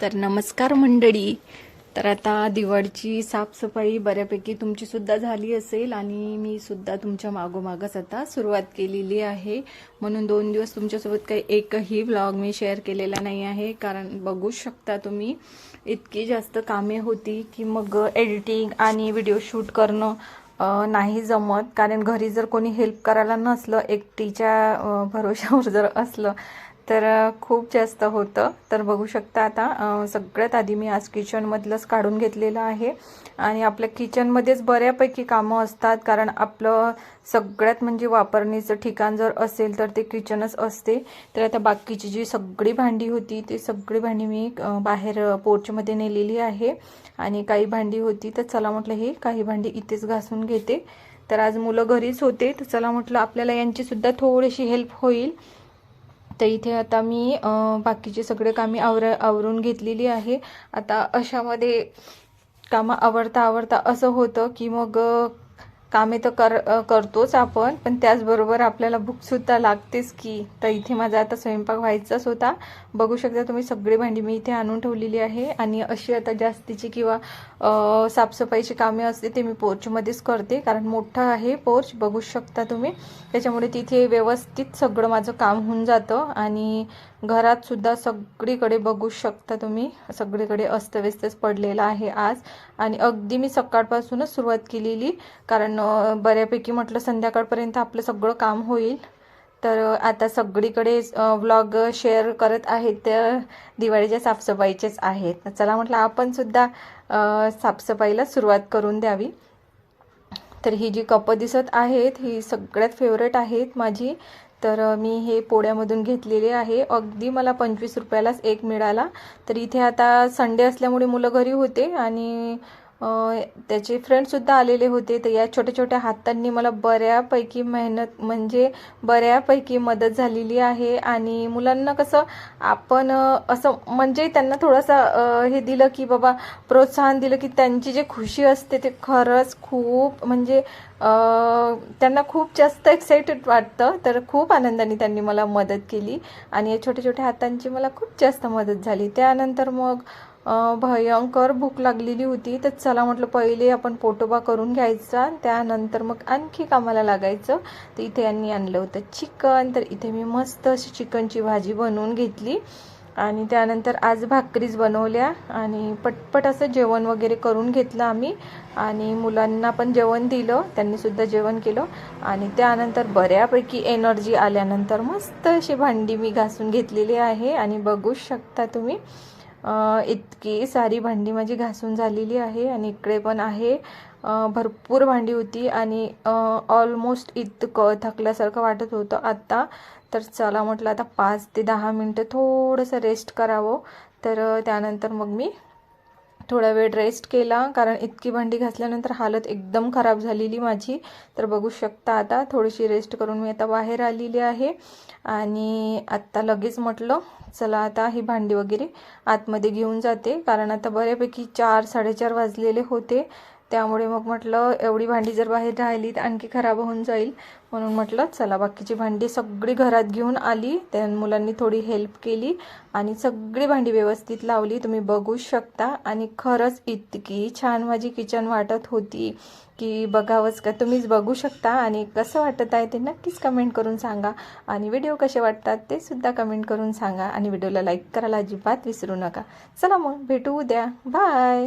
तर नमस्कार मंडळी. तर आता दिवाळीची साफसफाई बऱ्यापैकी तुमची सुद्धा झाली असेल आणि मी सुद्धा तुमच्या मागोमागच आता सुरुवात केलेली आहे. म्हणून दोन दिवस तुमच्यासोबत काही एकही व्लॉग मी शेअर केलेला नाही आहे. कारण बघू शकता तुम्ही इतकी जास्त कामे होती की मग एडिटिंग आणि व्हिडिओ शूट करणं नाही जमत. कारण घरी जर कोणी हेल्प करायला नसलं एकटीच्या भरोशावर जर असलं तर खूप जास्त होतं. तर बघू शकता आता सगळ्यात आधी मी आज किचनमधलंच काढून घेतलेलं आहे. आणि आपल्या किचनमध्येच बऱ्यापैकी कामं असतात कारण आपलं सगळ्यात म्हणजे वापरणीचं ठिकाण जर असेल तर ते किचनच असते. तर आता बाकीची जी सगळी भांडी होती ती सगळी भांडी मी बाहेर पोर्चमध्ये नेलेली आहे. आणि काही भांडी होती तर चला म्हटलं हे काही भांडी इथेच घासून घेते. तर आज मुलं घरीच होते तर चला म्हटलं आपल्याला यांची सुद्धा थोडीशी हेल्प होईल. तर इथे आता मी बाकीचे सगळे कामे आवर आवरून घेतलेली आहे. आता अशामध्ये कामं आवडता आवडता असं होतं की मग कामे तर कर करतोच आपण पण त्याचबरोबर आपल्याला भूकसुद्धा लागतेच की. तर इथे माझा आता स्वयंपाक व्हायचाच होता. बघू शकता तुम्ही सगळी भांडी मी इथे आणून ठेवलेली आहे. आणि अशी आता जास्तीची किंवा साफसफाईची कामे असते ते मी पोर्चमध्येच करते. कारण मोठं आहे पोर्च बघू शकता तुम्ही. त्याच्यामुळे तिथे व्यवस्थित सगळं माझं काम होऊन जातं. आणि घरात सुद्धा सगळीकडे बघू शकता तुम्ही. सगळीकडे अस्तव्यस्तच पडलेलं आहे आज. आणि अगदी मी सकाळपासूनच सुरुवात केलेली कारण बऱ्यापैकी म्हटलं संध्याकाळपर्यंत आपलं सगळं काम होईल. तर आता सगळीकडे व्लॉग शेअर करत आहेत त्या दिवाळीच्या साफसफाईचेच आहेत. चला म्हटलं आपण सुद्धा साफसफाईला सुरुवात करून द्यावी. तर ही जी कपं दिसत आहेत ही सगळ्यात फेवरेट आहेत माझी. तर मी हे पोळ्यामधून घेतलेले आहे. अगदी मला पंचवीस रुपयालाच एक मिळाला. तर इथे आता संडे असल्यामुळे मुलं घरी होते आणि त्याचे फ्रेंडसुद्धा आलेले होते. तर या छोट्या छोट्या हातांनी मला बऱ्यापैकी मेहनत म्हणजे बऱ्यापैकी मदत झालेली आहे. आणि मुलांना कसं आपण असं म्हणजे त्यांना थोडंसं हे दिलं की बाबा प्रोत्साहन दिलं की त्यांची जी खुशी असते ते खरंच खूप म्हणजे त्यांना खूप जास्त एक्साइटेड वाटतं. तर खूप आनंदाने त्यांनी मला मदत केली. आणि या छोट्या छोट्या हातांची मला खूप जास्त मदत झाली. त्यानंतर मग भयंकर भूक लागलेली होती. तर चला म्हटलं पहिले आपण पोटोबा करून घ्यायचा त्यानंतर मग आणखी कामाला लागायचं. तर इथे यांनी आणलं होतं चिकन. तर इथे मी मस्त अशी चिकनची भाजी बनवून घेतली. आणि त्यानंतर आज भाकरीच बनवल्या. आणि पटपट असं जेवण वगैरे करून घेतलं आम्ही. आणि मुलांना पण जेवण दिलं. त्यांनीसुद्धा जेवण केलं. आणि त्यानंतर बऱ्यापैकी एनर्जी आल्यानंतर मस्त अशी भांडी मी घासून घेतलेली आहे. आणि बघू शकता तुम्ही. इतकी सारी भांडी माझी घासून झालेली आहे आणि इकडे पण आहे. भरपूर भांडी होती आणि ऑलमोस्ट इतकं थकल्यासारखं वाटत होतं आत्ता तर चला म्हटलं आता पाच ते दहा मिनटं थोडंसं रेस्ट करावं. तर त्यानंतर मग मी थोडा वेळ रेस्ट केला. कारण इतकी भांडी घासल्यानंतर हालत एकदम खराब झालेली माझी. तर बघू शकता आता थोडीशी रेस्ट करून मी आता बाहेर आलेली आहे. आणि आत्ता लगेच म्हटलं चला आता ही भांडी वगैरे आतमध्ये घेऊन जाते. कारण आता बऱ्यापैकी चार साडेचार वाजलेले होते. त्यामुळे मग म्हटलं एवढी भांडी जर बाहेर राहिली तर आणखी खराब होऊन जाईल. म्हणून म्हटलं चला बाकीची भांडी सगळी घरात घेऊन आली. त्या मुलांनी थोडी हेल्प केली आणि सगळी भांडी व्यवस्थित लावली. तुम्ही बघू शकता. आणि खरंच इतकी छान माझी किचन वाटत होती की बघावंच का. तुम्हीच बघू शकता. आणि कसं वाटत आहे ते नक्कीच कमेंट करून सांगा. आणि व्हिडिओ कसे वाटतात ते सुद्धा कमेंट करून सांगा. आणि व्हिडिओला लाईक करायला अजिबात विसरू नका. चला मग भेटू उद्या. बाय